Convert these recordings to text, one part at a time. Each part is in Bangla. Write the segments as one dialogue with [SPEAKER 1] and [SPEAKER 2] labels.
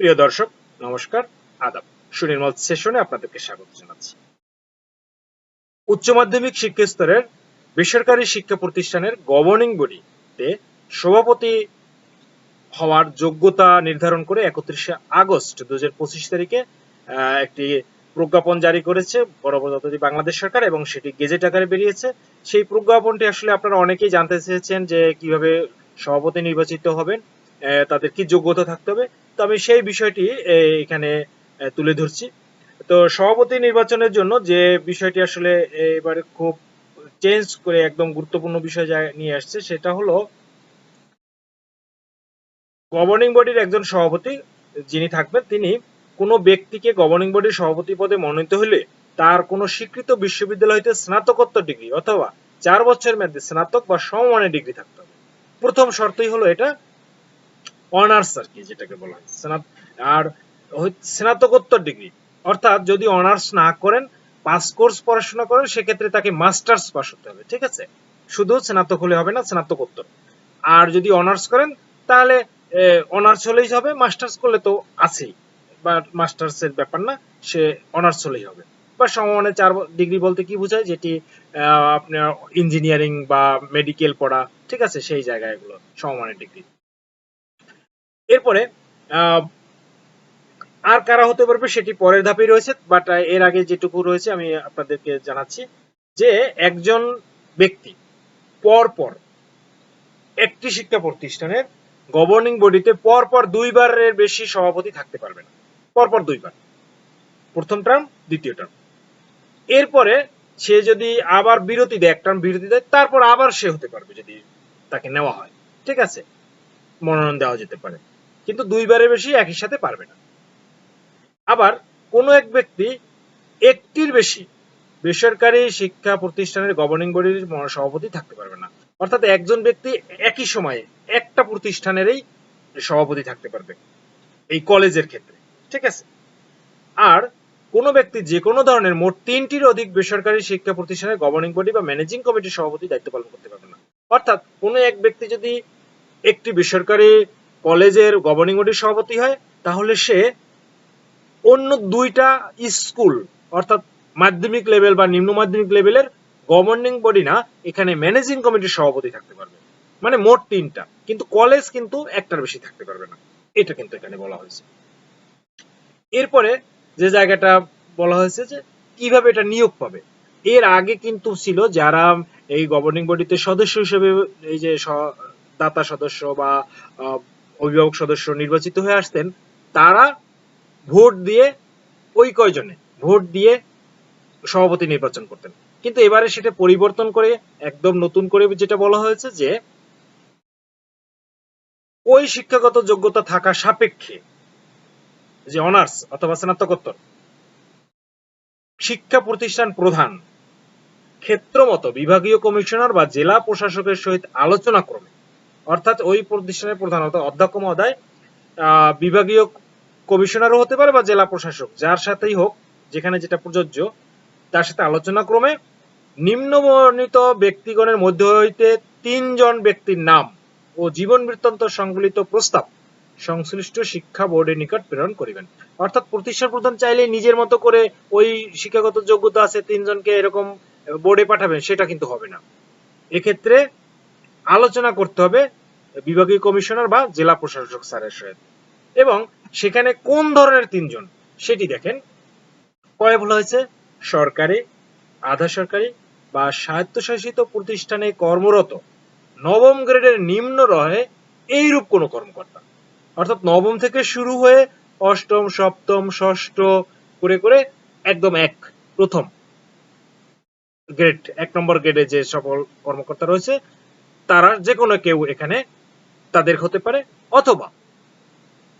[SPEAKER 1] প্রিয় দর্শক, নমস্কার, আদাব। সুনির্মল সেশনে আপনাদেরকে স্বাগত জানাচ্ছি। উচ্চ মাধ্যমিক শিক্ষা স্তরের বেসরকারি শিক্ষা প্রতিষ্ঠানের গভর্নিং বডিতে সভাপতি হওয়ার যোগ্যতা নির্ধারণ করে একত্রিশে আগস্ট দু হাজার পঁচিশ তারিখে একটি প্রজ্ঞাপন জারি করেছে বরাবরতী বাংলাদেশ সরকার এবং সেটি গেজেট আকারে বেরিয়েছে। সেই প্রজ্ঞাপনটি আসলে আপনারা অনেকেই জানতে চেয়েছেন যে কীভাবে সভাপতি নির্বাচিত হবেন তাদের কি যোগ্যতা থাকতে হবে। তো আমি সেই বিষয়টি এখানে তুলে ধরছি। তো সভাপতি নির্বাচনের জন্য যে বিষয়টি আসলে এবারে খুব চেঞ্জ করে একদম গুরুত্বপূর্ণ বিষয় নিয়ে আসছে, সেটা হলো গভর্নিং বডির একজন সভাপতি যিনি থাকবেন, তিনি কোনো ব্যক্তিকে গভর্নিং বডির সভাপতি পদে মনোনীত হলে তার কোনো স্বীকৃত বিশ্ববিদ্যালয় হইতে স্নাতকোত্তর ডিগ্রি অথবা চার বছরের মধ্যে স্নাতক বা সমমানের ডিগ্রি থাকতে হবে। প্রথম শর্তই হলো এটা অনার্স আর কি, যেটাকে বলা হয়। স্নাত- আর স্নাতকোত্তর ডিগ্রি। অর্থাৎ যদি অনার্স না করেন, পাস কোর্স পড়াশোনা করেন, সেক্ষেত্রে তাকে মাস্টার্স পাস হতে হবে, ঠিক আছে? শুধু স্নাতক হলে হবে না, স্নাতকোত্তর। আর যদি অনার্স করেন, তাহলে অনার্স হলেই হবে, মাস্টার্স করলে তো আছেই। বা মাস্টার্স এর ব্যাপার না, সে অনার্স হলেই হবে। বা সমমানের চার ডিগ্রি বলতে কি বোঝায়? যেটি আপনার ইঞ্জিনিয়ারিং বা মেডিকেল পড়া, ঠিক আছে, সেই জায়গায় এগুলো, সমমানের ডিগ্রি। এরপরে আর কারা হতে পারবে সেটি পরের ধাপে রয়েছে বাট এর আগে যেটুকু রয়েছে আমি আপনাদেরকে জানাচ্ছি যে একজন ব্যক্তি পর পর একটি শিক্ষা প্রতিষ্ঠানের গভর্নিং বডিতে পর পর দুইবারের বেশি সভাপতি থাকতে পারবে না। পর পর দুইবার। প্রথম টার্ম দ্বিতীয় টার্ম এরপরে সে যদি আবার বিরতি দেয়, এক টার্ম বিরতি দেয়, তারপর আবার সে হতে পারবে যদি তাকে নেওয়া হয়। ঠিক আছে? মনোনয়ন দেওয়া যেতে পারে। কিন্তু দুইবারের বেশি একই সাথে পারবে না। আবার কোনো এক ব্যক্তি একটির বেশি বেসরকারি শিক্ষা প্রতিষ্ঠানের গভর্নিং বডির সভাপতি থাকতে পারবে না। অর্থাৎ একজন ব্যক্তি একই সময়ে একটা প্রতিষ্ঠানেরই সভাপতি থাকতে পারবে এই কলেজের ক্ষেত্রে, ঠিক আছে? আর কোন ব্যক্তি যে কোনো ধরনের মোট তিনটির অধিক বেসরকারি শিক্ষা প্রতিষ্ঠানের গভর্নিং বডি বা ম্যানেজিং কমিটির সভাপতি দায়িত্ব পালন করতে পারবে না। অর্থাৎ কোনো এক ব্যক্তি যদি একটি বেসরকারি কলেজের গভর্নিং বডির সভাপতি হয়, তাহলে সে অন্য দুইটা স্কুল, অর্থাৎ মাধ্যমিক লেভেল বা নিম্ন মাধ্যমিক লেভেলের গভর্নিং বডি না, এখানে ম্যানেজিং কমিটির সভাপতি থাকতে পারবে। মানে মোট তিনটা। কিন্তু কলেজ কিন্তু একটার বেশি থাকতে পারবে না। এটা কিন্তু এখানে বলা হয়েছে। এরপরে যে জায়গাটা বলা হয়েছে যে, কীভাবে এটা নিয়োগ পাবে? এর আগে কিন্তু ছিল যারা এই গভর্নিং বডিতে সদস্য হিসেবে, এই যে দাতা সদস্য বা অভিভাবক সদস্য নির্বাচিত হয়ে আসতেন, তারা ভোট দিয়ে ওই কয়জনে, ভোট দিয়ে সভাপতি নির্বাচন করতেন। কিন্তু এবারে সেটা পরিবর্তন করে, একদম নতুন করে যেটা বলা হয়েছে যে, ওই শিক্ষাগত যোগ্যতা থাকা সাপেক্ষে যে অনার্স অথবা স্নাতকোত্তর, শিক্ষা প্রতিষ্ঠান প্রধান ক্ষেত্রমত বিভাগীয় কমিশনার বা জেলা প্রশাসকের সহিত আলোচনা ক্রমে অর্থাৎ ওই প্রতিষ্ঠানের প্রধানত অধ্যক্ষ মহোদয় বিভাগীয় কমিশনারও হতে পারে বা জেলা প্রশাসক, যার সাথেই হোক, যেখানে যেটা প্রযোজ্য, তার সাথে আলোচনা ক্রমে নিম্নবর্ণিত ব্যক্তিগণের মধ্যে হইতে তিনজন ব্যক্তির নাম ও জীবন বৃত্তান্ত সংবলিত প্রস্তাব সংশ্লিষ্ট শিক্ষা বোর্ডের নিকট প্রেরণ করিবেন। অর্থাৎ প্রতিষ্ঠান প্রধান চাইলে নিজের মতো করে ওই শিক্ষাগত যোগ্যতা আছে, তিনজনকে এরকম বোর্ডে পাঠাবেন, সেটা কিন্তু হবে না। এক্ষেত্রে আলোচনা করতে হবে বিভাগীয় কমিশনার বা জেলা প্রশাসক স্যারের সহিত। এবং সেখানে কোন ধরনের তিনজন, সেটি দেখেন। কয়ে বলা হয়েছে? সরকারি, আধা সরকারি বা স্বায়ত্তশাসিত প্রতিষ্ঠানে কর্মরত নবম গ্রেডের নিম্ন রহে এইরূপ কোনো কর্মকর্তা। অর্থাৎ নবম থেকে শুরু হয়ে অষ্টম, সপ্তম, ষষ্ঠ করে করে একদম এক, প্রথম গ্রেড, এক নম্বর গ্রেডে যে সকল কর্মকর্তা রয়েছে, তারা যে কোনো কেউ এখানে তাদের হতে পারে, অথবা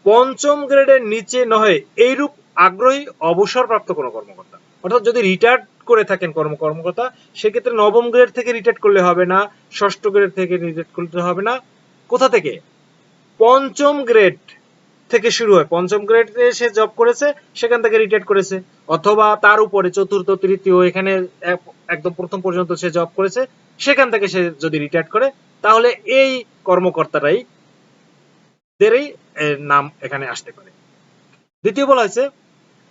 [SPEAKER 1] পঞ্চম গ্রেডের নিচে নহে এইরূপ আগ্রহী অবসরপ্রাপ্ত কোনো কর্মকর্তা। অর্থাৎ যদি রিটায়ার্ড করে থাকেন কর্ম, কর্মকর্তা, সেক্ষেত্রে নবম গ্রেড থেকে রিটায়ার্ড করলে হবে না, ষষ্ঠ গ্রেড থেকে রিটায়ার্ড করতে হবে না। কোথা থেকে? পঞ্চম গ্রেড থেকে শুরু হয়। পঞ্চম গ্রেডে সে জব করেছে, সেখান থেকে রিটায়ার্ড করেছে। অথবা তার উপরে চতুর্থ, তৃতীয়, এখানে একদম প্রথম পর্যন্ত সে জব করেছে, সেখান থেকে সে যদি রিটায়ার্ড করে তাহলে এই কর্মকর্তারাই দেরই নাম এখানে আসতে পারে। দ্বিতীয় বলা হয়েছে,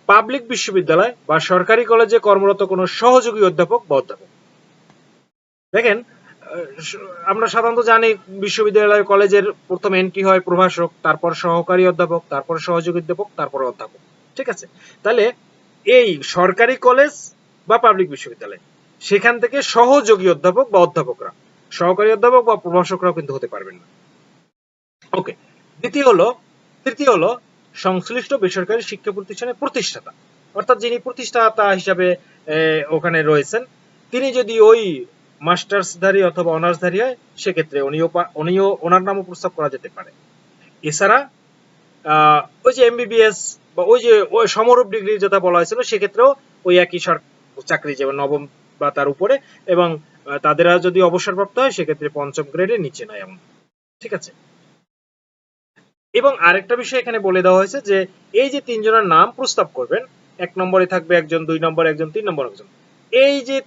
[SPEAKER 1] পাবলিক বিশ্ববিদ্যালয় বা সরকারি কলেজে কর্মরত কোনো সহযোগী অধ্যাপক বা অধ্যাপক। দেখেন আমরা সাধারণত জানি বিশ্ববিদ্যালয় কলেজের প্রথম এন্ট্রি হয় প্রভাষক, তারপর সহকারী অধ্যাপক, তারপর সহযোগী অধ্যাপক, তারপর অধ্যাপক। ঠিক আছে? তাহলে এই সরকারি কলেজ বা পাবলিক বিশ্ববিদ্যালয়, সেখান থেকে সহযোগী অধ্যাপক বা অধ্যাপকরা সহকারী অধ্যাপক বা প্রভাষকরাও কিন্তু হতে পারবেন না। ওকে দ্বিতীয় হলো, তৃতীয় হলো, সংশ্লিষ্ট বেসরকারি শিক্ষা প্রতিষ্ঠানের প্রতিষ্ঠাতা। অর্থাৎ যিনি প্রতিষ্ঠাতা হিসাবে ওখানে রয়েছেন, তিনি যদি ওই মাস্টার্সধারী অথবা অনার্সধারী হয়, সেক্ষেত্রে উনিও উনিও ওনার নামও প্রস্তাব করা যেতে পারে। এছাড়া ওই যে এমবিবিএস বা ওই যে, ওই সমরূপ ডিগ্রি যেটা বলা হয়েছিল, সেক্ষেত্রেও ওই একই চাকরি যেমন নবম বা তার উপরে এবং তাদেরা যদি অবসরপ্রাপ্ত হয়, সেক্ষেত্রে পঞ্চম গ্রেডের নিচে নয় এমন। ঠিক আছে? এবং আরেকটা বিষয় এখানে বলে দেওয়া হয়েছে যে, এই যে তিনজনের নাম প্রস্তাব করবেন, এক নম্বরে থাকবে একজন, দুই নম্বরে একজন, তিন নম্বর একজন, এই যে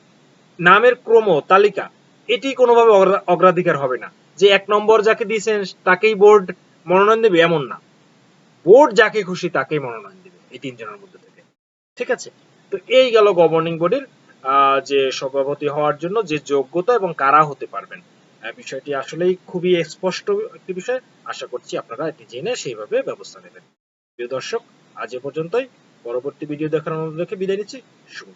[SPEAKER 1] নামের ক্রম তালিকা, এটি কোনোভাবে অগ্রা- অগ্রাধিকার হবে না। যে এক নম্বর যাকে দিয়েছেন, তাকেই বোর্ড মনোনয়ন দেবে এমন না। বোর্ড যাকে খুশি তাকেই মনোনয়ন দেবে এই তিনজনের মধ্যে থেকে। ঠিক আছে? তো এই গেল গভর্নিং বডির যে সভাপতি হওয়ার জন্য যে যোগ্যতা এবং কারা হতে পারবেন। বিষয়টি আসলেই খুবই স্পষ্ট একটি বিষয়। আশা করছি আপনারা এটি জেনে সেইভাবে ব্যবস্থা নেবেন। প্রিয় দর্শক, আজ এ পর্যন্তই। পরবর্তী ভিডিও দেখার অনুরোধ রেখে বিদায় নিচ্ছি। শুভ